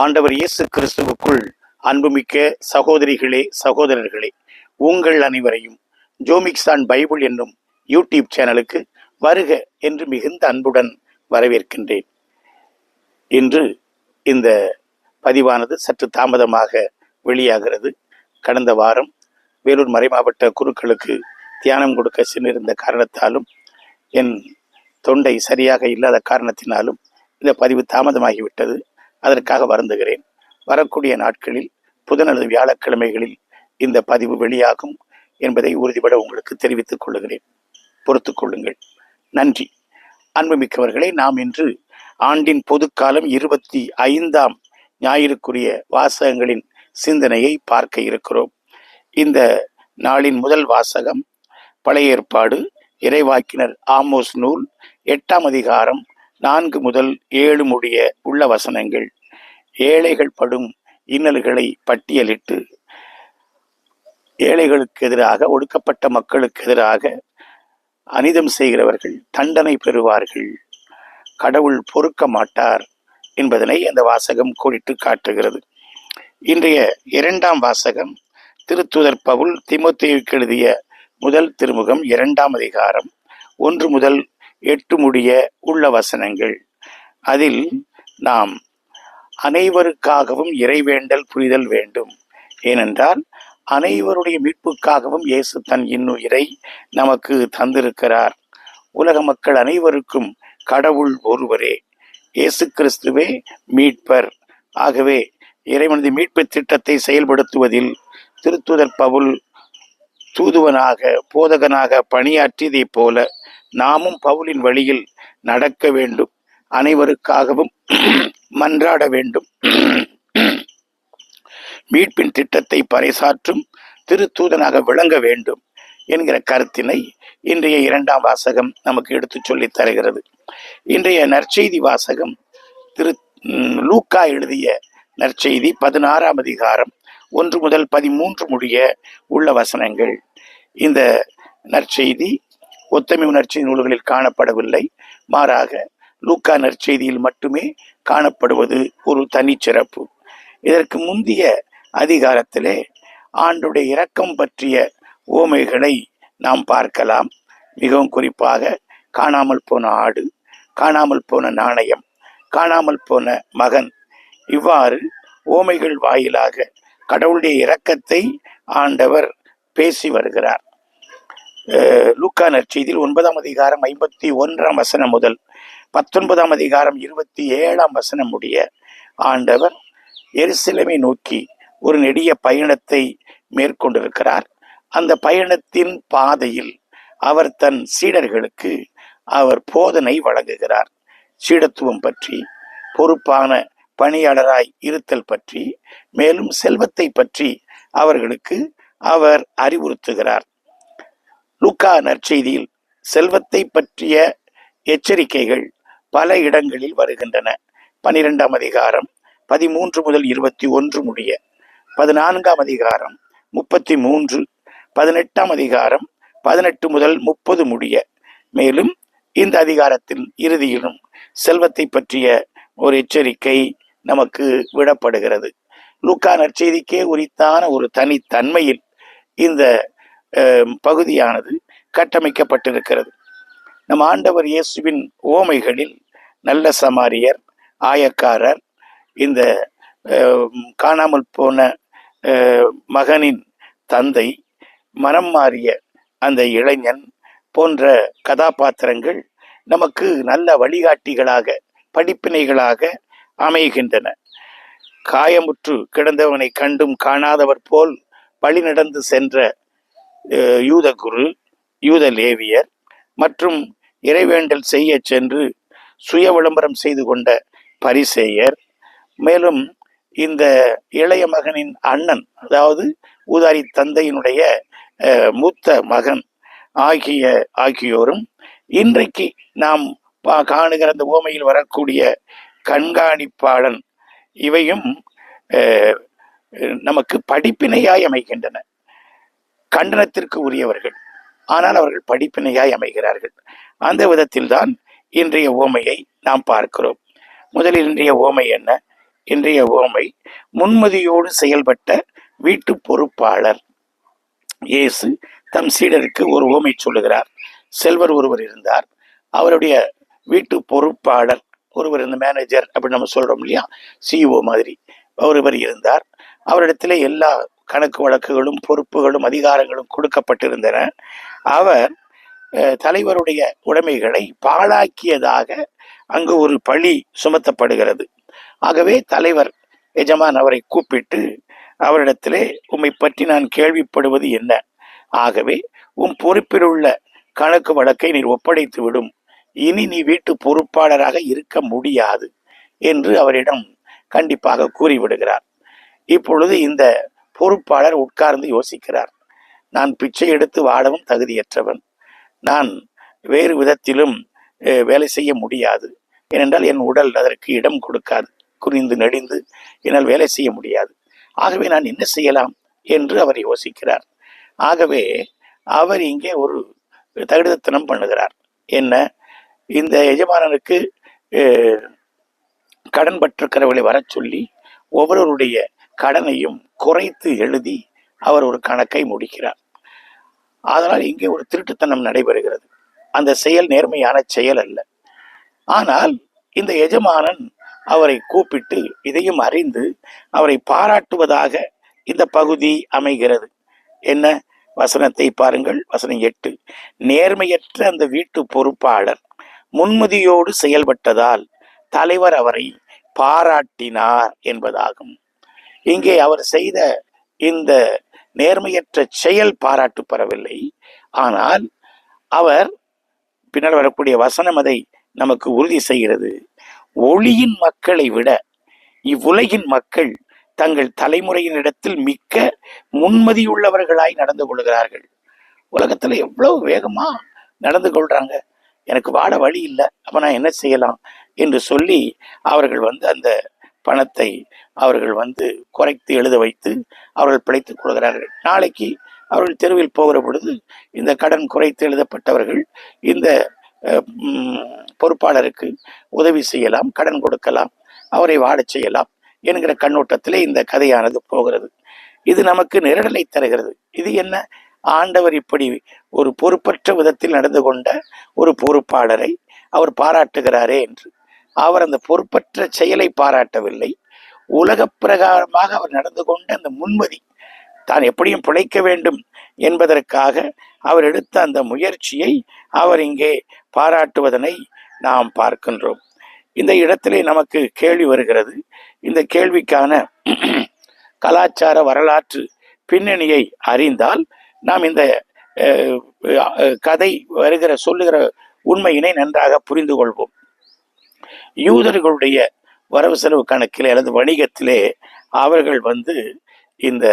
ஆண்டவர் இயேசு கிறிஸ்துவுக்குள் அன்புமிக்க சகோதரிகளே சகோதரர்களே உங்கள் அனைவரையும் ஜோமிக்ஸான் பைபிள் என்னும் யூடியூப் சேனலுக்கு வருக என்று மிகுந்த அன்புடன் வரவேற்கின்றேன். இன்று இந்த பதிவானது சற்று தாமதமாக வெளியாகிறது. கடந்த வாரம் வேலூர் மறைமாவட்ட குருக்களுக்கு தியானம் கொடுக்க சென்றிருந்த காரணத்தாலும் என் தொண்டை சரியாக இல்லாத காரணத்தினாலும் இந்த பதிவு தாமதமாகிவிட்டது. அதற்காக வருந்துகிறேன். வரக்கூடிய நாட்களில் புதன் அல்லது வியாழக்கிழமைகளில் இந்த பதிவு வெளியாகும் என்பதை உறுதிபட உங்களுக்கு தெரிவித்துக் கொள்ளுகிறேன். பொறுத்து கொள்ளுங்கள். நன்றி. அன்புமிக்கவர்களே நாம் இன்று ஆண்டின் பொதுக்காலம் இருபத்தி ஐந்தாம் ஞாயிறுக்குரிய வாசகங்களின் சிந்தனையை பார்க்க இருக்கிறோம். இந்த நாளின் முதல் வாசகம் பழைய ஏற்பாடு இறைவாக்கினர் ஆமோஸ் நூல் எட்டாம் அதிகாரம் நான்கு முதல் ஏழு முடிய உள்ள வசனங்கள். ஏழைகள் படும் இன்னல்களை பட்டியலிட்டு ஏழைகளுக்கு எதிராக ஒடுக்கப்பட்ட மக்களுக்கு எதிராக அனிதம் செய்கிறவர்கள் தண்டனை பெறுவார்கள். கடவுள் பொறுக்க மாட்டார் என்பதனை அந்த வாசகம் கோடிட்டு காட்டுகிறது. இன்றைய இரண்டாம் வாசகம் திருத்துதர் பவுல் திமுத்தேவுக்கு எழுதிய முதல் திருமுகம் இரண்டாம் அதிகாரம் ஒன்று முதல் எட்டு முடிய உள்ள வசனங்கள். அதில் நாம் அனைவருக்காகவும் இறைவேண்டல் புரிதல் வேண்டும். ஏனென்றால் அனைவருடைய மீட்புக்காகவும் இயேசு தன் இன்னுயிரை நமக்கு தந்திருக்கிறார். உலக மக்கள் அனைவருக்கும் கடவுள் ஒருவரே. இயேசு கிறிஸ்துவே மீட்பர். ஆகவே இறைவனது மீட்பு திட்டத்தை செயல்படுத்துவதில் திருத்துதர் பவுல் தூதுவனாக போதகனாக பணியாற்றியதைப் போல நாமும் பவுலின் வழியில் நடக்க வேண்டும். அனைவருக்காகவும் மன்றாட வேண்டும். மீட்பின் திட்டத்தை பறைசாற்றும் திருத்தூதனாக விளங்க வேண்டும் என்கிற கருத்தினை இன்றைய இரண்டாம் வாசகம் நமக்கு எடுத்துச் சொல்லித் தருகிறது. இன்றைய நற்செய்தி வாசகம் திரு லூக்கா எழுதிய நற்செய்தி பதினாறாம் அதிகாரம் ஒன்று முதல் பதிமூன்று முடிய உள்ள வசனங்கள். இந்த நற்செய்தி ஒத்தமை நற்செய்தி நூல்களில் காணப்படவில்லை. மாறாக லூக்கா நற்செய்தியில் மட்டுமே காணப்படுவது ஒரு தனிச்சிறப்பு. இதற்கு முந்திய அதிகாரத்திலே ஆண்டுடைய இரக்கம் பற்றிய ஓமைகளை நாம் பார்க்கலாம். மிகவும் குறிப்பாக காணாமல் போன ஆடு காணாமல் போன நாணயம் காணாமல் போன மகன். இவ்வாறு ஓமைகள் வாயிலாக கடவுளுடைய இரக்கத்தை ஆண்டவர் பேசி வருகிறார். லூக்கா நற்செய்தியில் ஒன்பதாம் அதிகாரம் ஐம்பத்தி ஒன்றாம் வசனம் முதல் பத்தொன்பதாம் அதிகாரம் இருபத்தி ஏழாம் வசனம் உடைய ஆண்டவர் எருசலேமை நோக்கி ஒரு நெடிய பயணத்தை மேற்கொண்டிருக்கிறார். அந்த பயணத்தின் பாதையில் அவர் தன் சீடர்களுக்கு அவர் போதனை வழங்குகிறார். சீடத்துவம் பற்றி பொறுப்பான பணியாளராய் இருத்தல் பற்றி மேலும் செல்வத்தை பற்றி அவர்களுக்கு அவர் அறிவுறுத்துகிறார். லூக்கா நற்செய்தியில் செல்வத்தை பற்றிய எச்சரிக்கைகள் பல இடங்களில் வருகின்றன. பனிரெண்டாம் அதிகாரம் பதிமூன்று முதல் இருபத்தி ஒன்று முடிய பதினான்காம் அதிகாரம் முப்பத்தி மூன்று பதினெட்டாம் அதிகாரம் பதினெட்டு முதல் முப்பது முடிய. மேலும் இந்த அதிகாரத்தின் இறுதியிலும் செல்வத்தை பற்றிய ஒரு எச்சரிக்கை நமக்கு விடப்படுகிறது. லூக்கா நற்செய்திக்கே உரித்தான ஒரு தனித்தன்மையில் இந்த பகுதியானது கட்டமைக்கப்பட்டிருக்கிறது. நம் ஆண்டவர் இயேசுவின் ஓமைகளில் நல்ல சமாரியர் ஆயக்காரர் இந்த காணாமல் போன மகனின் தந்தை மனம் மாறிய அந்த இளைஞன் போன்ற கதாபாத்திரங்கள் நமக்கு நல்ல வழிகாட்டிகளாக படிப்பினைகளாக அமைகின்றன. காயமுற்று கிடந்தவனை கண்டும் காணாதவர் போல் வழி நடந்து சென்ற யூத குரு யூத லேவியர் மற்றும் இறைவேண்டல் செய்ய சென்று சுய விளம்பரம் செய்து கொண்ட பரிசேயர் மேலும் இந்த இளைய மகனின் அண்ணன் அதாவது ஊதாரி தந்தையினுடைய மூத்த மகன் ஆகிய ஆகியோரும் இன்றைக்கு நாம் பா- காணுகிற அந்த ஓமையில் வரக்கூடிய கண்காணிப்பாளன். இவையும் நமக்கு படிப்பினையாய் அமைகின்றன. கண்டனத்திற்கு உரியவர்கள். ஆனால் அவர்கள் படிப்பினையாய் அமைகிறார்கள். அந்த விதத்தில்தான் இன்றைய ஓமையை நாம் பார்க்கிறோம். முதலில் இன்றைய ஓமை என்ன? இன்றைய உவமை முன்மதியோடு செயல்பட்ட வீட்டு பொறுப்பாளர் இயேசு தம் சீடருக்கு ஒரு ஓமை சொல்லுகிறார். செல்வர் ஒருவர் இருந்தார். அவருடைய வீட்டு பொறுப்பாளர் ஒருவர் இந்த மேனேஜர் அப்படின்னு நம்ம சொல்றோம் இல்லையா? சிஇஓ மாதிரி. ஒருவர் இருந்தார். அவரிடத்துல எல்லா கணக்கு வழக்குகளும் பொறுப்புகளும் அதிகாரங்களும் கொடுக்கப்பட்டிருந்தன. அவர் தலைவருடைய உடைமைகளை பாழாக்கியதாக அங்கு ஒரு பழி சுமத்தப்படுகிறது. ஆகவே தலைவர் எஜமான் அவரை கூப்பிட்டு அவரிடத்திலே உம்மை பற்றி நான் கேள்விப்படுவது என்ன? ஆகவே உம் பொறுப்பில் உள்ள கணக்கு வழக்கை நீர் ஒப்படைத்து விடும். இனி நீ வீட்டு பொறுப்பாளராக இருக்க முடியாது என்று அவரிடம் கண்டிப்பாக கூறிவிடுகிறார். இப்பொழுது இந்த பொறுப்பாளர் உட்கார்ந்து யோசிக்கிறார். நான் பிச்சை எடுத்து வாழவும் தகுதியற்றவன். நான் வேறு விதத்திலும் வேலை செய்ய முடியாது. ஏனென்றால் என் உடல் அதற்கு இடம் கொடுக்காது. குறிந்து நெடிந்து என்னால் வேலை செய்ய முடியாது. ஆகவே நான் என்ன செய்யலாம்? என்று அவர் யோசிக்கிறார். ஆகவே அவர் இங்கே ஒரு தகுதித்தனம் பண்ணுகிறார். என்ன? இந்த எஜமானனுக்கு கடன் பற்றுக்கிறவர்களை வரச் சொல்லி ஒவ்வொருவருடைய கடனையும் குறைத்து எழுதி அவர் ஒரு கணக்கை முடிக்கிறார். அதனால் இங்கே ஒரு திருட்டுத்தனம் நடைபெறுகிறது. அந்த செயல் நேர்மையான செயல் அல்ல. ஆனால் இந்த எஜமானன் அவரை கூப்பிட்டு இதையும் அறிந்து அவரை பாராட்டுவதாக இந்த பகுதி அமைகிறது. என்ன? வசனத்தை பாருங்கள். வசனம் எட்டு. நேர்மையற்ற அந்த வீட்டு பொறுப்பாளர் முன்மதியோடு செயல்பட்டதால் தலைவர் அவரை பாராட்டினார் என்பதாகும். இங்கே அவர் செய்த இந்த நேர்மையற்ற செயல் பாராட்டு பெறவில்லை ஆனால் அவர் பின்னால் வரக்கூடிய வசனம் அதை நமக்கு உறுதி செய்கிறது. ஒளியின் மக்களை விட இவ்வுலகின் மக்கள் தங்கள் தலைமுறையினிடத்தில் மிக்க முன்மதியுள்ளவர்களாய் நடந்து கொள்கிறார்கள். உலகத்தில் எவ்வளவு வேகமா நடந்து கொள்றாங்க. எனக்கு வாட வழி இல்லை அப்ப நான் என்ன செய்யலாம்? என்று சொல்லி அவர்கள் வந்து அந்த பணத்தை அவர்கள் வந்து குறைத்து எழுத வைத்து அவர்கள் பிழைத்துக் கொள்கிறார்கள். நாளைக்கு அவர்கள் தெருவில் போகிற பொழுது இந்த கடன் குறைத்து எழுதப்பட்டவர்கள் இந்த பொறுப்பாளருக்கு உதவி செய்யலாம் கடன் கொடுக்கலாம் அவரை வாடச் செய்யலாம் என்கிற கண்ணோட்டத்திலே இந்த கதையானது போகிறது. இது நமக்கு நிரடலை தருகிறது. இது என்ன? ஆண்டவர் இப்படி ஒரு பொறுப்பற்ற விதத்தில் நடந்து கொண்ட ஒரு பொறுப்பாளரை அவர் பாராட்டுகிறாரே என்று. அவர் அந்த பொறுப்பற்ற செயலை பாராட்டவில்லை. உலகப் பிரகாரமாக அவர் நடந்து கொண்ட அந்த முன்மதி தான் எப்படியும் பிழைக்க வேண்டும் என்பதற்காக அவர் எடுத்த அந்த முயற்சியை அவர் இங்கே பாராட்டுவதனை நாம் பார்க்கின்றோம். இந்த இடத்திலே நமக்கு கேள்வி வருகிறது. இந்த கேள்விக்கான கலாச்சார வரலாற்று பின்னணியை அறிந்தால் நாம் இந்த கதை வருகிற சொல்லுகிற உண்மையினை நன்றாக புரிந்து கொள்வோம். யூதர்களுடைய வரவு செலவு கணக்கில் அல்லது வணிகத்திலே அவர்கள் வந்து இந்த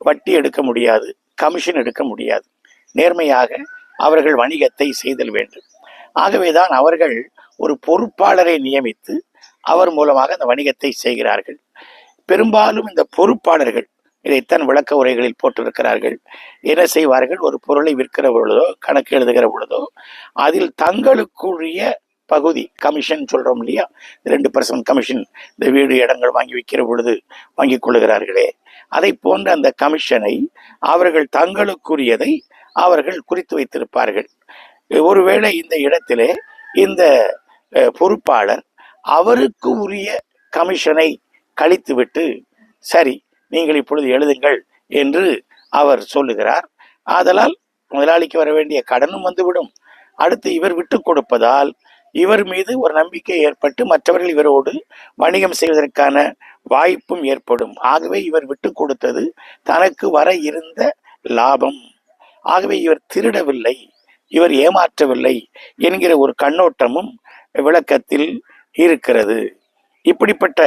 வட்டி எடுக்க முடியாது கமிஷன் எடுக்க முடியாது. நேர்மையாக அவர்கள் வணிகத்தை செய்தல் வேண்டும். ஆகவேதான் அவர்கள் ஒரு பொறுப்பாளரை நியமித்து அவர் மூலமாக அந்த வணிகத்தை செய்கிறார்கள். பெரும்பாலும் இந்த பொறுப்பாளர்கள் இதைத்தான் விளக்க உரைகளில் போட்டிருக்கிறார்கள். என்ன செய்வார்கள்? ஒரு பொருளை விற்கிற பொழுதோ கணக்கு எழுதுகிற பொழுதோ அதில் தங்களுக்குரிய பகுதி கமிஷன் சொல்றோம் இல்லையா? ரெண்டு பர்சன்ட் கமிஷன் இந்த வீடு இடங்கள் வாங்கி விற்கிற பொழுது வாங்கிக் கொள்ளுகிறார்களே. அதை போன்ற அந்த கமிஷனை அவர்கள் தங்களுக்குரியதை அவர்கள் குறித்து வைத்திருப்பார்கள். ஒருவேளை இந்த இடத்திலே இந்த பொறுப்பாளர் அவருக்கு உரிய கமிஷனை கழித்துவிட்டு சரி நீங்கள் இப்பொழுது எழுதுங்கள் என்று அவர் சொல்லுகிறார். ஆதலால் முதலாளிக்கு வர வேண்டிய கடனும் வந்துவிடும். அடுத்து இவர் விட்டு கொடுப்பதால் இவர் மீது ஒரு நம்பிக்கை ஏற்பட்டு மற்றவர்கள் இவரோடு வணிகம் செய்வதற்கான வாய்ப்பும் ஏற்படும். ஆகவே இவர் விட்டு கொடுத்தது தனக்கு வர இருந்த லாபம். ஆகவே இவர் திருடவில்லை இவர் ஏமாற்றவில்லை என்கிற ஒரு கண்ணோட்டமும் விளக்கத்தில் இருக்கிறது. இப்படிப்பட்ட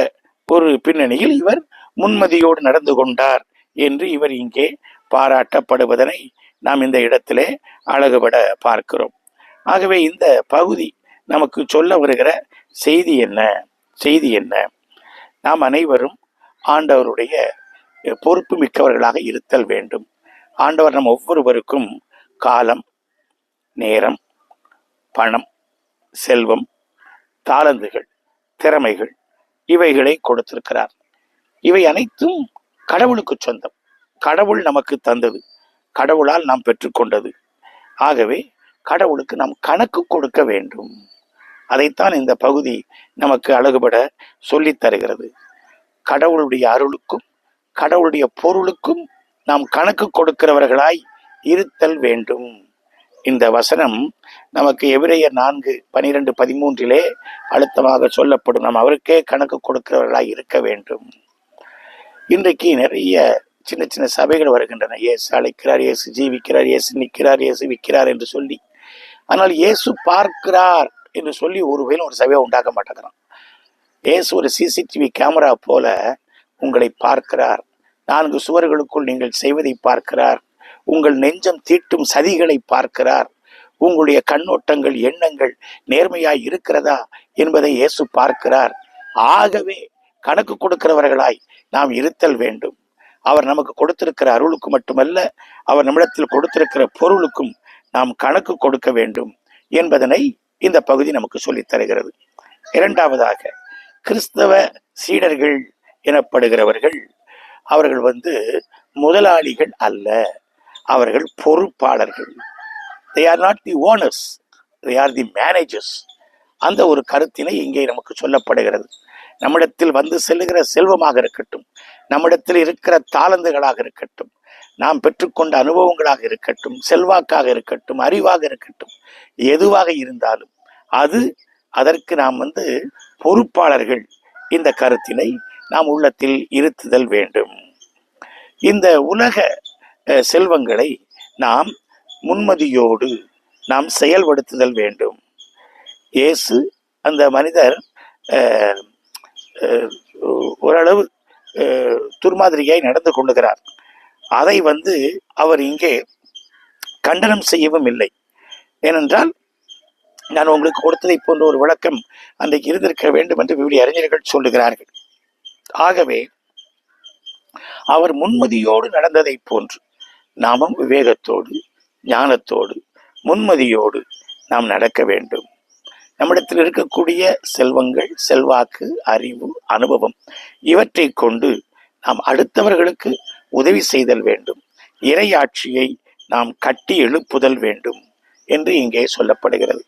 ஒரு பின்னணியில் இவர் முன்மதியோடு நடந்து கொண்டார் என்று இவர் இங்கே பாராட்டப்படுவதனை நாம் இந்த இடத்திலே அழகுபட பார்க்கிறோம். ஆகவே இந்த பகுதி நமக்கு சொல்ல வருகிற செய்தி என்ன? செய்தி என்ன? நாம் அனைவரும் ஆண்டவருடைய பொறுப்பு மிக்கவர்களாக இருத்தல் வேண்டும். ஆண்டவர் நம் ஒவ்வொருவருக்கும் காலம் நேரம் பணம் செல்வம் தாளந்துகள் திறமைகள் இவைகளை கொடுத்திருக்கிறார். இவை அனைத்தும் கடவுளுக்கு சொந்தம். கடவுள் நமக்கு தந்தது. கடவுளால் நாம் பெற்றுக்கொண்டது. ஆகவே கடவுளுக்கு நாம் கணக்கு கொடுக்க வேண்டும். அதைத்தான் இந்த பகுதி நமக்கு அழகுபட சொல்லித் தருகிறது. கடவுளுடைய அருளுக்கும் கடவுளுடைய பொருளுக்கும் நாம் கணக்கு கொடுக்கிறவர்களாய் இருத்தல் வேண்டும். இந்த வசனம் நமக்கு எவிரைய நான்கு பனிரெண்டு பதிமூன்றிலே அழுத்தமாக சொல்லப்படும். நாம் அவருக்கே கணக்கு கொடுக்கிறவர்களாய் இருக்க வேண்டும். இன்றைக்கு நிறைய சின்ன சின்ன சபைகள் வருகின்றன. இயேசு அழைக்கிறார் இயேசு ஜீவிக்கிறார் இயேசு நிற்கிறார் இயேசு விற்கிறார் என்று சொல்லி ஆனால் இயேசு பார்க்கிறார் என்று சொல்லி ஒரு வேலும் ஒரு சபையை உண்டாக்க மாட்டேங்கிறான். இயேசு ஒரு சிசிடிவி கேமரா போல உங்களை பார்க்கிறார். நான்கு சுவர்களுக்குள் நீங்கள் செய்வதை பார்க்கிறார். உங்கள் நெஞ்சம் தீட்டும் சதிகளை பார்க்கிறார். உங்களுடைய கண்ணோட்டங்கள் எண்ணங்கள் நேர்மையாய் இருக்கிறதா என்பதை இயேசு பார்க்கிறார். ஆகவே கணக்கு கொடுக்கிறவர்களாய் நாம் இருத்தல் வேண்டும். அவர் நமக்கு கொடுத்திருக்கிற அருளுக்கு மட்டுமல்ல அவர் நம்மிடத்தில் கொடுத்திருக்கிற பொருளுக்கும் நாம் கணக்கு கொடுக்க வேண்டும் என்பதனை இந்த பகுதி நமக்கு சொல்லித் தருகிறது. இரண்டாவதாக கிறிஸ்தவ சீடர்கள் எனப்படுகிறவர்கள் அவர்கள் வந்து முதலாளிகள் அல்ல அவர்கள் பொறுப்பாளர்கள். They are not the owners they are the managers அந்த ஒரு கருத்தினை இங்கே நமக்கு சொல்லப்படுகிறது. நம்மிடத்தில் வந்து செல்லுகிற செல்வமாக இருக்கட்டும் நம்மிடத்தில் இருக்கிற தாளந்துகளாக இருக்கட்டும் நாம் பெற்றுக்கொண்ட அனுபவங்களாக இருக்கட்டும் செல்வாக்காக இருக்கட்டும் அறிவாக இருக்கட்டும் எதுவாக இருந்தாலும் அது அதற்கு நாம் வந்து பொறுப்பாளர்கள் இந்த கருத்தினை நாம் உள்ளத்தில் இருத்துதல் வேண்டும். இந்த உலக செல்வங்களை நாம் முன்மதியோடு நாம் செயல்படுத்துதல் வேண்டும். இயேசு அந்த மனிதர் ஓரளவு துர்மாதிரியாய் நடந்து கொள்ளுகிறார் அதை வந்து அவர் இங்கே கண்டனம் செய்யவும் இல்லை. ஏனென்றால் நான் உங்களுக்கு கொடுத்ததை போன்ற ஒரு விளக்கம் அன்றைக்கு இருந்திருக்க வேண்டும் என்று விவிலிய அறிஞர்கள் சொல்லுகிறார்கள். ஆகவே அவர் முன்மதியோடு நடந்ததை போன்று நாமும் விவேகத்தோடு ஞானத்தோடு முன்மதியோடு நாம் நடக்க வேண்டும். நம்மிடத்தில் இருக்கக்கூடிய செல்வங்கள் செல்வாக்கு அறிவு அனுபவம் இவற்றை கொண்டு நாம் அடுத்தவர்களுக்கு உதவி செய்தல் வேண்டும். இறையாட்சியை நாம் கட்டி எழுப்புதல் வேண்டும் என்று இங்கே சொல்லப்படுகிறது.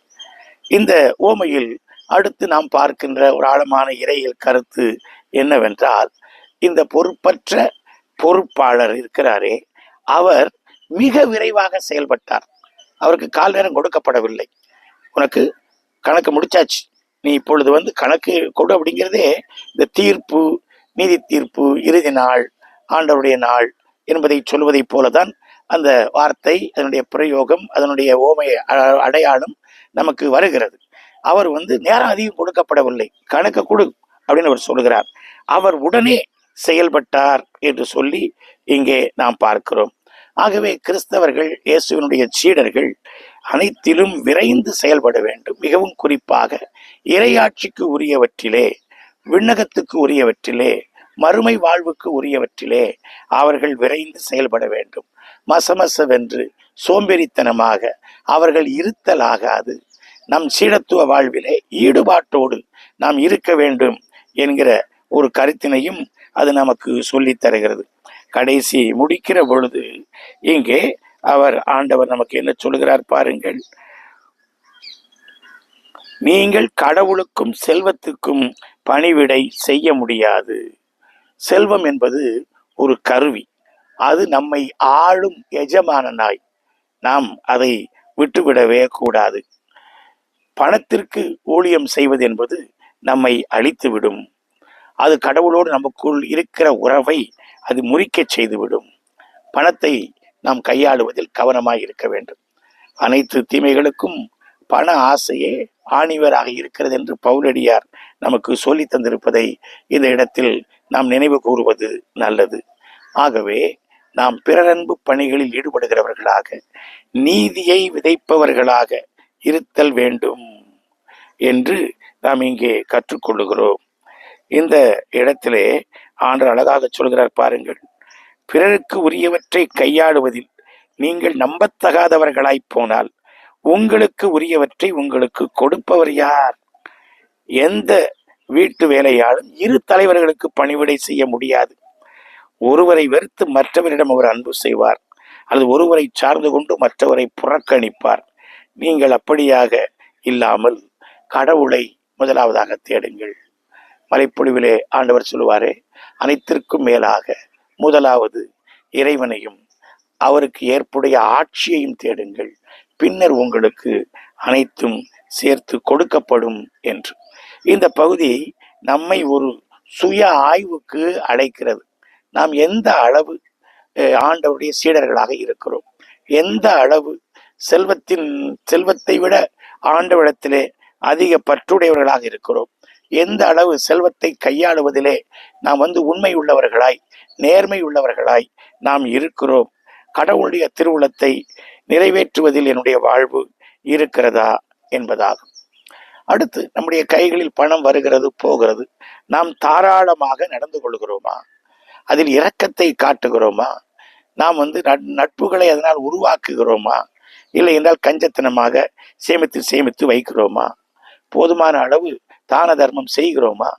இந்த ஓமையில் அடுத்து நாம் பார்க்கின்ற ஒரு ஆழமான இறையில் கருத்து என்னவென்றால் இந்த பொறுப்பற்ற பொறுப்பாளர் இருக்கிறாரே அவர் மிக விரைவாக செயல்பட்டார். அவருக்கு கால் நேரம் கொடுக்கப்படவில்லை. உனக்கு கணக்கு முடிச்சாச்சு. நீ இப்பொழுது வந்து கணக்கு கொடு அப்படிங்கிறதே இந்த தீர்ப்பு நீதி தீர்ப்பு இறுதி நாள் ஆண்டவருடைய நாள் என்பதை சொல்வதைப் போலதான் அந்த வார்த்தை அதனுடைய பிரயோகம் அதனுடைய ஓமை அ- அடையாளம் நமக்கு வருகிறது. அவர் வந்து நேரம் அதிகம் கொடுக்கப்படவில்லை. கணக்கு கொடு அப்படின்னு அவர் சொல்கிறார். அவர் உடனே செயல்பட்டார் என்று சொல்லி இங்கே நாம் பார்க்கிறோம். ஆகவே கிறிஸ்தவர்கள் இயேசுவினுடைய சீடர்கள் அனைத்திலும் விரைந்து செயல்பட வேண்டும். மிகவும் குறிப்பாக இறையாட்சிக்கு உரியவற்றிலே விண்ணகத்துக்கு உரியவற்றிலே மறுமை வாழ்வுக்கு உரியவற்றிலே அவர்கள் விரைந்து செயல்பட வேண்டும். மசமசவென்று சோம்பேறித்தனமாக அவர்கள் இருத்தலாகாது. நம் சீடத்துவ வாழ்விலே ஈடுபாட்டோடு நாம் இருக்க வேண்டும் என்கிற ஒரு கருத்தினையும் அது நமக்கு சொல்லித் தருகிறது. கடைசி முடிக்கிற பொழுது இங்கே அவர் ஆண்டவர் நமக்கு என்ன சொல்கிறார் பாருங்கள். நீங்கள் கடவுளுக்கும் செல்வத்துக்கும் பணிவிடை செய்ய முடியாது. செல்வம் என்பது ஒரு கருவி. அது நம்மை ஆளும் எஜமானனாய் நாம் அதை விட்டுவிடவே கூடாது. பணத்திற்கு ஊழியம் செய்வது என்பது நம்மை அழித்துவிடும். அது கடவுளோடு நமக்குள் இருக்கிற உறவை அது முறிக்கச் செய்துவிடும். பணத்தை நாம் கையாளுவதில் கவனமாய் இருக்க வேண்டும். அனைத்து தீமைகளுக்கும் பண ஆசையே ஆணிவராக இருக்கிறது என்று பவுலடியார் நமக்கு சொல்லி தந்திருப்பதை இந்த இடத்தில் நாம் நினைவு கூறுவது நல்லது. ஆகவே நாம் பிறரன்பு பணிகளில் ஈடுபடுகிறவர்களாக நீதியை விதைப்பவர்களாக இருத்தல் வேண்டும் என்று நாம் இங்கே கற்றுக்கொள்ளுகிறோம். இந்த இடத்திலே ஆண்டு அழகாக சொல்கிறார் பாருங்கள் பிறருக்கு உரியவற்றை கையாளுவதில் நீங்கள் நம்பத்தகாதவர்களாய் போனால் உங்களுக்கு உரியவற்றை உங்களுக்கு கொடுப்பவர் யார்? எந்த வீட்டு வேலையாலும் இரு தலைவர்களுக்கு பணிவிடை செய்ய முடியாது. ஒருவரை வெறுத்து மற்றவரிடம் அவர் அன்பு செய்வார். அல்லது ஒருவரை சார்ந்து கொண்டு மற்றவரை புறக்கணிப்பார். நீங்கள் அப்படியாக இல்லாமல் கடவுளை முதலாவதாக தேடுங்கள். மலைப்பொழிவிலே ஆண்டவர் சொல்லுவாரே அனைத்திற்கும் மேலாக முதலாவது இறைவனையும் அவருக்கு ஏற்புடைய ஆட்சியையும் தேடுங்கள். பின்னர் உங்களுக்கு அனைத்தும் சேர்த்து கொடுக்கப்படும் என்று. இந்த பகுதி நம்மை ஒரு சுய ஆய்வுக்கு அழைக்கிறது. நாம் எந்த அளவு ஆண்டவருடைய சீடர்களாக இருக்கிறோம்? எந்த அளவு செல்வத்தின் செல்வத்தை விட ஆண்டவரிடத்திலே அதிக பற்றுடையவர்களாக இருக்கிறோம்? எந்த அளவு செல்வத்தை கையாளுவதிலே நாம் வந்து உண்மை உள்ளவர்களாய் நேர்மை உள்ளவர்களாய் நாம் இருக்கிறோம்? கடவுளுடைய திருவுளத்தை நிறைவேற்றுவதில் என்னுடைய வாழ்வு இருக்கிறதா என்பதாகும். அடுத்து நம்முடைய கைகளில் பணம் வருகிறது போகிறது. நாம் தாராளமாக நடந்து கொள்கிறோமா? அதில் இரக்கத்தை காட்டுகிறோமா? நாம் வந்து நட்- நட்புகளை அதனால் உருவாக்குகிறோமா? இல்லை என்றால் கஞ்சத்தனமாக சேமித்து சேமித்து வைக்கிறோமா? போதுமான அளவு தான தர்மம் செய்கிறோமா?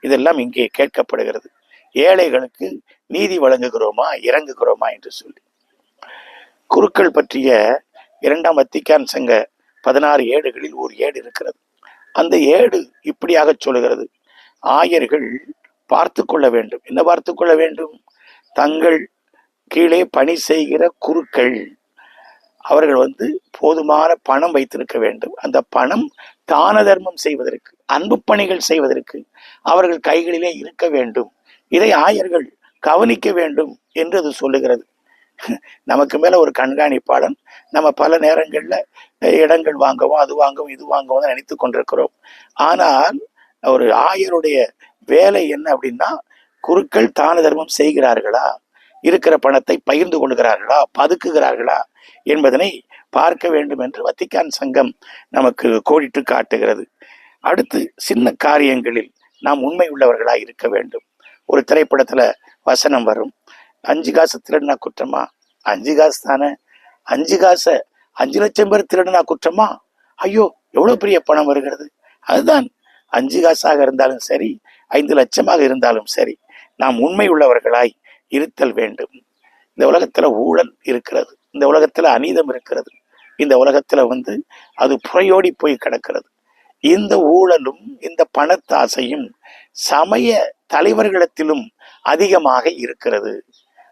இதெல்லாம் இங்கே கேட்கப்படுகிறது. ஏழைகளுக்கு நீதி வழங்குகிறோமா? இறங்குகிறோமா? என்று சொல்லி. குருக்கள் பற்றிய இரண்டாம் வத்திக்கான் சங்க பதினாறு ஏடுகளில் ஒரு ஏடு இருக்கிறது. அந்த ஏடு இப்படியாக சொல்லுகிறது. ஆயர்கள் பார்த்து கொள்ள வேண்டும். என்ன பார்த்து கொள்ள வேண்டும்? தங்கள் கீழே பணி செய்கிற குருக்கள். அவர்கள் வந்து போதுமான பணம் வைத்திருக்க வேண்டும். அந்த பணம் தான தர்மம் செய்வதற்கு அன்பு பணிகள் செய்வதற்கு அவர்கள் கைகளிலே இருக்க வேண்டும். இதை ஆயர்கள் கவனிக்க வேண்டும் என்று அது சொல்லுகிறது. நமக்கு மேல ஒரு கண்காணிப்பாளன். நம்ம பல நேரங்கள்ல இடங்கள் வாங்கவும் அது வாங்கவும் இது வாங்கவும் நினைத்து கொண்டிருக்கிறோம். ஆனால் ஒரு ஆயருடைய வேலை என்ன அப்படின்னா குருக்கள் தான தர்மம் செய்கிறார்களா? இருக்கிற பணத்தை பகிர்ந்து கொள்கிறார்களா? பதுக்குகிறார்களா? என்பதனை பார்க்க வேண்டும் என்று வத்திக்கான் சங்கம் நமக்கு கோடிட்டு காட்டுகிறது. அடுத்து சின்ன காரியங்களில் நாம் உண்மை உள்ளவர்களாக இருக்க வேண்டும். ஒரு திரைப்படத்துல வசனம் வரும். அஞ்சு காசு திருடினா குற்றமா? அஞ்சு காசு தானே. அஞ்சு காசை அஞ்சு லட்சம் பேர் திருடினா குற்றமா? ஐயோ எவ்வளவு பெரிய பணம் வருகிறது? அதுதான். அஞ்சு காசாக இருந்தாலும் சரி ஐந்து லட்சமாக இருந்தாலும் சரி நாம் உண்மை உள்ளவர்களாய் இருத்தல் வேண்டும். இந்த உலகத்துல ஊழல் இருக்கிறது. இந்த உலகத்துல அநீதம் இருக்கிறது. இந்த உலகத்துல வந்து அது புறையோடி போய் கிடக்கிறது. இந்த ஊழலும் இந்த பணத்தாசையும் சமய தலைவர்களிடத்திலும் அதிகமாக இருக்கிறது.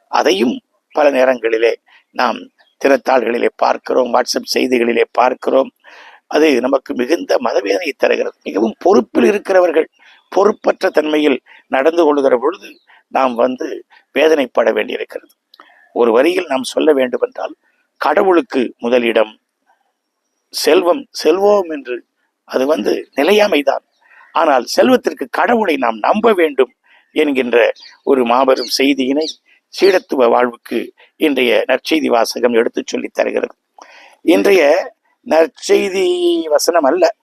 அதையும் பல நேரங்களிலே நாம் திறத்தாள்களிலே பார்க்கிறோம் வாட்ஸ்அப் செய்திகளிலே பார்க்கிறோம். அது நமக்கு மிகுந்த மதவேதனை தருகிறது. மிகவும் பொறுப்பில் இருக்கிறவர்கள் பொறுப்பற்ற தன்மையில் நடந்து கொள்கிற பொழுது நாம் வந்து வேதனைப்பட வேண்டியிருக்கிறது. ஒரு வரியில் நாம் சொல்ல வேண்டுமென்றால் கடவுளுக்கு முதலிடம் செல்வம் செல்வோம் என்று அது வந்து நிலையாமைதான். ஆனால் செல்வத்திற்கு கடவுளை நாம் நம்ப வேண்டும் என்கின்ற ஒரு மாபெரும் செய்தியினை சீடத்துவ வாழ்வுக்கு இன்றைய நற்செய்தி வாசகம் எடுத்துச் சொல்லித் தருகிறது. இன்றைய நற்செய்தி வசனம் அல்ல.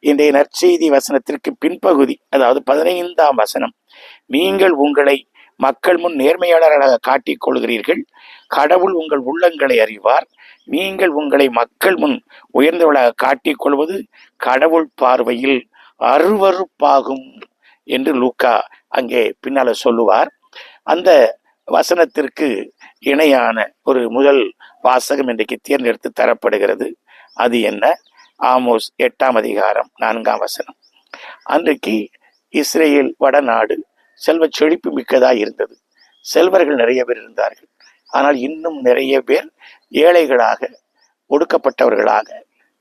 இன்றைய நற்செய்தி வசனத்திற்கு பின்பகுதி அதாவது பதினைந்தாம் வசனம். நீங்கள் உங்களை மக்கள் முன் நேர்மையாளர்களாக காட்டிக் கொள்கிறீர்கள். கடவுள் உங்கள் உள்ளங்களை அறிவார். நீங்கள் உங்களை மக்கள் முன் உயர்ந்தவர்களாக காட்டிக் கொள்வது கடவுள் பார்வையில் அருவருப்பாகும் என்று லூக்கா அங்கே பின்னால சொல்லுவார். அந்த வசனத்திற்கு இணையான ஒரு முதல் வாசகம் இன்றைக்கு தேர்ந்தெடுத்து தரப்படுகிறது. அது என்ன? ஆமோஸ் எட்டாம் அதிகாரம் நான்காம் வசனம். அன்றைக்கு இஸ்ரேல் வடநாடு செல்வ செழிப்பு மிக்கதாக இருந்தது. செல்வர்கள் நிறைய பேர் இருந்தார்கள். ஆனால் இன்னும் நிறைய பேர் ஏழைகளாக ஒடுக்கப்பட்டவர்களாக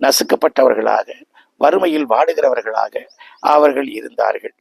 நசுக்கப்பட்டவர்களாக வறுமையில் வாடுகிறவர்களாக அவர்கள் இருந்தார்கள்.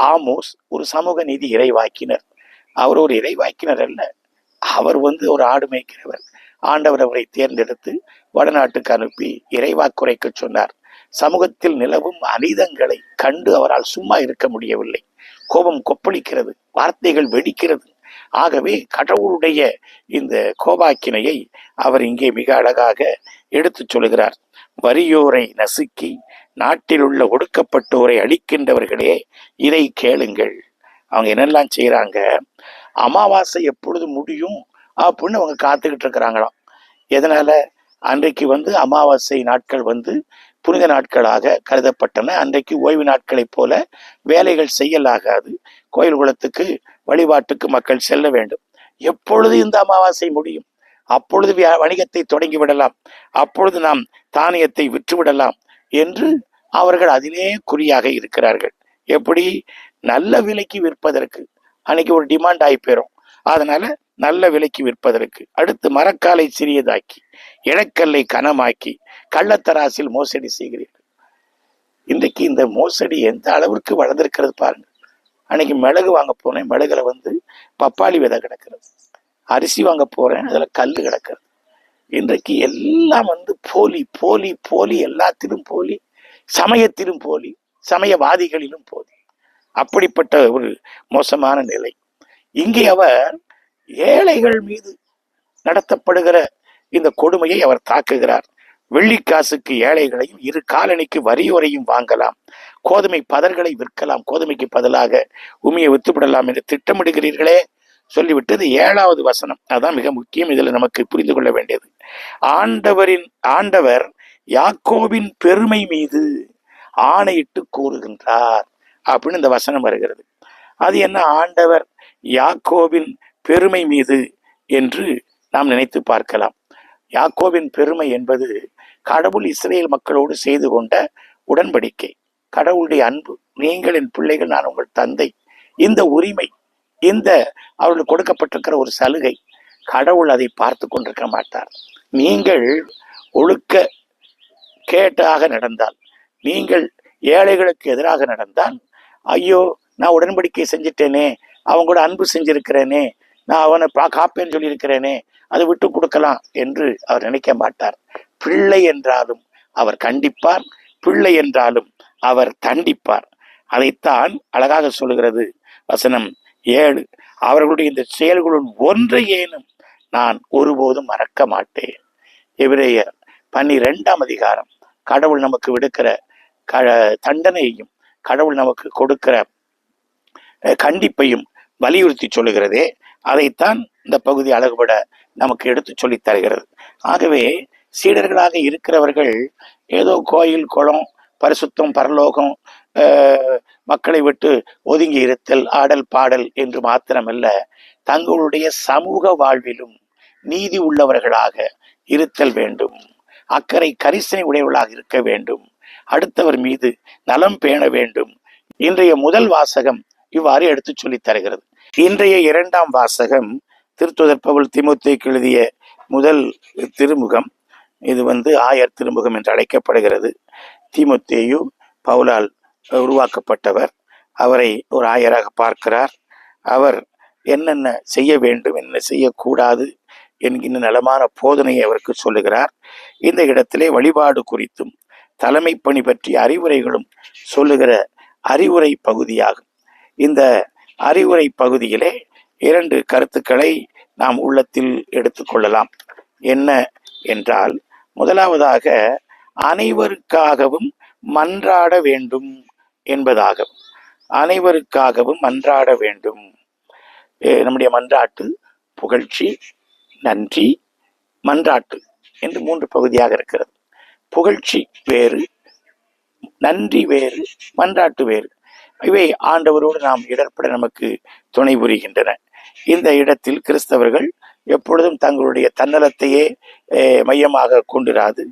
ஆமோஸ் ஒரு சமூக நீதி இறைவாக்கினர். அவர் ஒரு இறைவாக்கினர் அல்ல. அவர் வந்து ஒரு ஆடு மேய்க்கிறவர். ஆண்டவர் அவரை தேர்ந்தெடுத்து வடநாட்டுக்கு அனுப்பி இறைவாக்குரைக்க சொன்னார். சமூகத்தில் நிலவும் அநீதங்களை கண்டு அவரால் சும்மா இருக்க முடியவில்லை. கோபம் கொப்பளிக்கிறது வார்த்தைகள் வெடிக்கிறது. ஆகவே கடவுளுடைய இந்த கோபாக்கினையை அவர் இங்கே மிக அழகாக எடுத்துச் சொல்கிறார். வரியோரை நசுக்கி நாட்டில் உள்ள ஒடுக்கப்பட்டோரை அழிக்கின்றவர்களே இதை கேளுங்கள். அவங்க என்னெல்லாம் செய்கிறாங்க அமாவாசை எப்பொழுது முடியும்? அப்படின்னு அவங்க காத்துக்கிட்டு இருக்கிறாங்களாம். எதனால? அன்றைக்கு வந்து அமாவாசை நாட்கள் வந்து புனித நாட்களாக கருதப்பட்டன. அன்றைக்கு ஓய்வு நாட்களைப் போல வேலைகள் செய்யலாகாது. கோயில் குளத்துக்கு வழிபாட்டுக்கு மக்கள் செல்ல வேண்டும். எப்பொழுது இந்த அமாவாசை முடியும்? அப்பொழுது வியா- வணிகத்தை தொடங்கி விடலாம். அப்பொழுது நாம் தானியத்தை விற்றுவிடலாம் என்று அவர்கள் அதிலே குறியாக இருக்கிறார்கள். எப்படி? நல்ல விலைக்கு விற்பதற்கு. அன்னைக்கு ஒரு டிமாண்ட் ஆகி போயிடும் அதனால நல்ல விலைக்கு விற்பதற்கு. அடுத்து மரக்காலை சிறியதாக்கி இழக்கல்லை கனமாக்கி கள்ளத்தராசில் மோசடி செய்கிறீர்கள். இன்றைக்கு இந்த மோசடி எந்த அளவிற்கு வளர்ந்திருக்கிறது பாருங்க. அன்னைக்கு மிளகு வாங்க போனேன். மிளகுல வந்து பப்பாளி விதை கிடக்கிறது. அரிசி வாங்க போறேன். அதுல கல் கிடக்கிறது. இன்றைக்கு எல்லாம் வந்து போலி போலி போலி. எல்லாத்திலும் போலி சமயத்திலும் போலி சமயவாதிகளிலும் போலி. அப்படிப்பட்ட ஒரு மோசமான நிலை. இங்கே அவர் ஏழைகள் மீது நடத்தப்படுகிற இந்த கொடுமையை அவர் தாக்குகிறார். வெள்ளிக்காசுக்கு ஏழைகளையும் இரு காலணிக்கு வரியோரையும் வாங்கலாம். கோதுமை பதர்களை விற்கலாம். கோதுமைக்கு பதிலாக உமியை வித்துவிடலாம் என்று திட்டமிடுகிறீர்களே சொல்லிவிட்டது ஏழாவது வசனம். அதான் மிக முக்கியம். இதில் நமக்கு புரிந்து கொள்ள வேண்டியது. ஆண்டவரின் ஆண்டவர் யாக்கோவின் பெருமை மீது ஆணையிட்டு கூறுகின்றார். அப்படின்னு இந்த வசனம் வருகிறது. அது என்ன? ஆண்டவர் யாக்கோவின் பெருமை மீது என்று நாம் நினைத்து பார்க்கலாம். யாக்கோவின் பெருமை என்பது கடவுள் இஸ்ரேல் மக்களோடு செய்து கொண்ட உடன்படிக்கை. கடவுளுடைய அன்பு நீங்கள் என் பிள்ளைகள் நான் உங்கள் தந்தை. இந்த உரிமை இந்த அவர்களுக்கு கொடுக்கப்பட்டிருக்கிற ஒரு சலுகை கடவுள் அதை பார்த்து கொண்டிருக்க மாட்டார். நீங்கள் ஒழுக்க கேட்டாக நடந்தால் நீங்கள் ஏழைகளுக்கு எதிராக நடந்தால் ஐயோ நான் உடன்படிக்கை செஞ்சிட்டேனே அவன் கூட அன்பு செஞ்சிருக்கிறேனே நான் அவனை பா காப்பேன்னு சொல்லியிருக்கிறேனே அதை விட்டு கொடுக்கலாம் என்று அவர் நினைக்க மாட்டார். பிள்ளை என்றாலும் அவர் கண்டிப்பார் பிள்ளை என்றாலும் அவர் தண்டிப்பார். அதைத்தான் அழகாக சொல்லுகிறது வசனம் ஏழு. அவர்களுடைய இந்த செயல்களுள் ஒன்றை ஏனும் நான் ஒருபோதும் மறக்க மாட்டேன். எபிரேயர் பன்னிரெண்டாம் அதிகாரம். கடவுள் நமக்கு விடுக்கிற க தண்டனையையும் கடவுள் நமக்கு கொடுக்கிற கண்டிப்பையும் வலியுறுத்தி சொல்லுகிறதே அதைத்தான் இந்த பகுதி அழகுபட நமக்கு எடுத்து சொல்லித் தருகிறது. ஆகவே சீடர்களாக இருக்கிறவர்கள் ஏதோ கோயில் குளம் பரிசுத்தம் பரலோகம் அஹ், மக்களை விட்டு ஒதுங்கி இருத்தல் ஆடல் பாடல் என்று மாத்திரமல்ல தங்களுடைய சமூக வாழ்விலும் நீதி உள்ளவர்களாக இருத்தல் வேண்டும். அக்கறை கரிசனை உடையவர்களாக இருக்க வேண்டும். அடுத்தவர் மீது நலம் பேண வேண்டும். இன்றைய முதல் வாசகம் இவ்வாறு எடுத்துச் சொல்லித் தருகிறது. இன்றைய இரண்டாம் வாசகம் திருத்துதர் பவுல் திமுத்தைக்கு எழுதிய முதல் திருமுகம். இது வந்து ஆயர் திருமுகம் என்று அழைக்கப்படுகிறது. திமுத்தேயு பவுலால் உருவாக்கப்பட்டவர். அவரை ஒரு ஆயராக பார்க்கிறார். அவர் என்னென்ன செய்ய வேண்டும் என்ன செய்யக்கூடாது என்கின்ற நலமான போதனையை அவருக்கு சொல்லுகிறார். இந்த இடத்திலே வழிபாடு குறித்தும் தலைமை பணி பற்றிய அறிவுரைகளும் சொல்லுகிற அறிவுரை பகுதியாகும். இந்த அறிவுரை பகுதியிலே இரண்டு கருத்துக்களை நாம் உள்ளத்தில் எடுத்துக்கொள்ளலாம். என்ன என்றால் முதலாவதாக அனைவருக்காகவும் மன்றாட வேண்டும் என்பதாகும். அனைவருக்காகவும் மன்றாட வேண்டும். நம்முடைய மன்றாட்டு புகழ்ச்சி நன்றி மன்றாட்டு என்று மூன்று பகுதியாக இருக்கிறது. புகழ்ச்சி வேறு நன்றி வேறு மன்றாட்டு வேறு. இவை ஆண்டவரோடு நாம் இடர்பட நமக்கு துணை புரிகின்றன. இந்த இடத்தில் கிறிஸ்தவர்கள் எப்பொழுதும் தங்களுடைய தன்னலத்தையே மையமாக கொண்டிராது.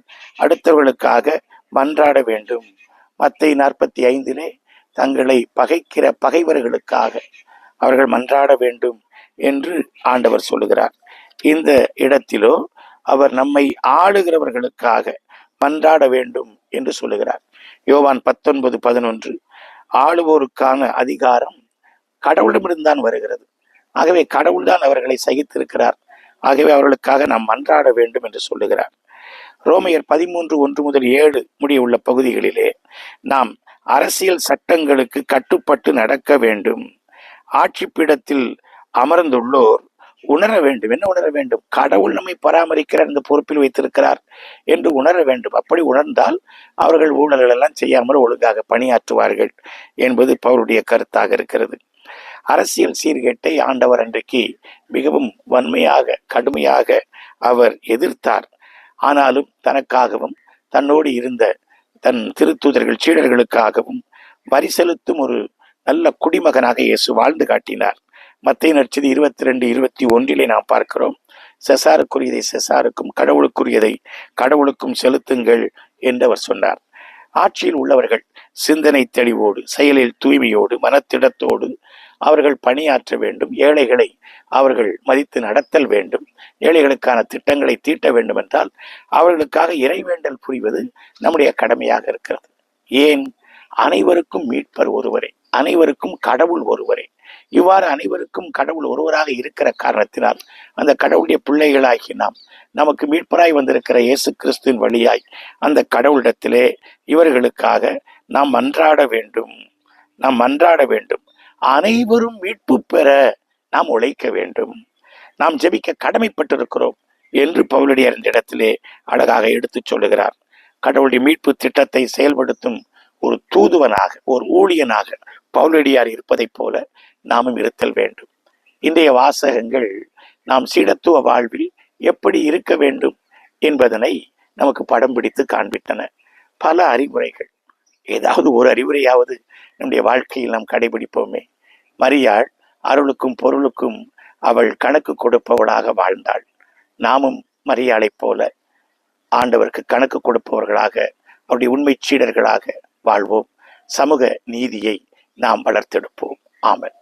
அடுத்தவர்களுக்காக மன்றாட வேண்டும். மத்தை நாற்பத்தி ஐந்திலே தங்களை பகைக்கிற பகைவர்களுக்காக அவர்கள் மன்றாட வேண்டும் என்று ஆண்டவர் சொல்லுகிறார். இந்த இடத்திலோ அவர் நம்மை ஆளுகிறவர்களுக்காக மன்றாட வேண்டும் என்று சொல்லுகிறார். யோவான் பத்தொன்பது பதினொன்று ஆளுவோருக்கான அதிகாரம் கடவுளிடமிருந்தான் வருகிறது. ஆகவே கடவுள்தான் அவர்களை சகித்திருக்கிறார். ஆகவே அவர்களுக்காக நாம் மன்றாட வேண்டும் என்று சொல்லுகிறார். ரோமையர் பதிமூன்று ஒன்று முதல் ஏழு முடிய உள்ள பகுதிகளிலே நாம் அரசியல் சட்டங்களுக்கு கட்டுப்பட்டு நடக்க வேண்டும். ஆட்சிப்பீடத்தில் அமர்ந்துள்ளோர் உணர வேண்டும். என்ன உணர வேண்டும்? கடவுள் நம்மை பராமரிக்கிறார் இந்த பொறுப்பில் வைத்திருக்கிறார் என்று உணர வேண்டும். அப்படி உணர்ந்தால் அவர்கள் ஊழல்கள் எல்லாம் செய்யாமல் ஒழுங்காக பணியாற்றுவார்கள் என்பது பவுருடைய கருத்தாக இருக்கிறது. அரசியல் சீர்கேட்டை ஆண்டவர் அன்றைக்கு மிகவும் வன்மையாக கடுமையாக அவர் எதிர்த்தார். ஆனாலும் தனக்காகவும் தன்னோடு இருந்த தன் திருத்தூதர்கள் சீடர்களுக்காகவும் வரி செலுத்தும் ஒரு நல்ல குடிமகனாக இயேசு வாழ்ந்து காட்டினார். மத்திய நற்செய்தி இருபத்தி ரெண்டு இருபத்தி ஒன்றிலே நாம் பார்க்கிறோம். செசாருக்குரியதை செசாருக்கும் கடவுளுக்குரியதை கடவுளுக்கும் செலுத்துங்கள் என்று அவர் சொன்னார். ஆட்சியில் உள்ளவர்கள் சிந்தனை தெளிவோடு செயலில் தூய்மையோடு மனத்திடத்தோடு அவர்கள் பணியாற்ற வேண்டும். ஏழைகளை அவர்கள் மதித்து நடத்தல் வேண்டும். ஏழைகளுக்கான திட்டங்களை தீட்ட வேண்டும் என்றால் அவர்களுக்காக இறைவேண்டல் புரிவது நம்முடைய கடமையாக இருக்கிறது. ஏன்? அனைவருக்கும் மீட்பர் ஒருவரே. அனைவருக்கும் கடவுள் ஒருவரே. இவ்வாறு அனைவருக்கும் கடவுள் ஒருவராக இருக்கிற காரணத்தினால் அந்த கடவுளுடைய பிள்ளைகளாகி நாம் நமக்கு மீட்பராய் வந்திருக்கிற இயேசு கிறிஸ்துவின் வழியாய் அந்த கடவுளிடத்திலே இவர்களுக்காக நாம் மன்றாட வேண்டும். நாம் மன்றாட வேண்டும். அனைவரும் மீட்பு பெற நாம் உழைக்க வேண்டும். நாம் ஜெபிக்க கடமைப்பட்டிருக்கிறோம் என்று பவுலடியார் இந்த இடத்திலே அழகாக எடுத்துச் சொல்லுகிறார். கடவுளுடைய மீட்பு திட்டத்தை செயல்படுத்தும் ஒரு தூதுவனாக ஒரு ஊழியனாக பவுலடியார் இருப்பதைப் போல நாமும் இருத்தல் வேண்டும். இன்றைய வாசகங்கள் நாம் சீடத்துவ வாழ்வில் எப்படி இருக்க வேண்டும் என்பதனை நமக்கு படம் பிடித்து காண்பித்தன. பல அறிவுரைகள். ஏதாவது ஒரு அறிவுரையாவது நம்முடைய வாழ்க்கையில் நாம் கடைபிடிப்போமே. மரியாள் அருளுக்கும் பொருளுக்கும் அவள் கணக்கு கொடுப்பவளாக வாழ்ந்தாள். நாமும் மரியாளைப் போல ஆண்டவருக்கு கணக்கு கொடுப்பவர்களாக அவருடைய உண்மை சீடர்களாக வாழ்வோம். சமூக நீதியை நாம் வளர்த்தெடுப்போம். ஆமன்.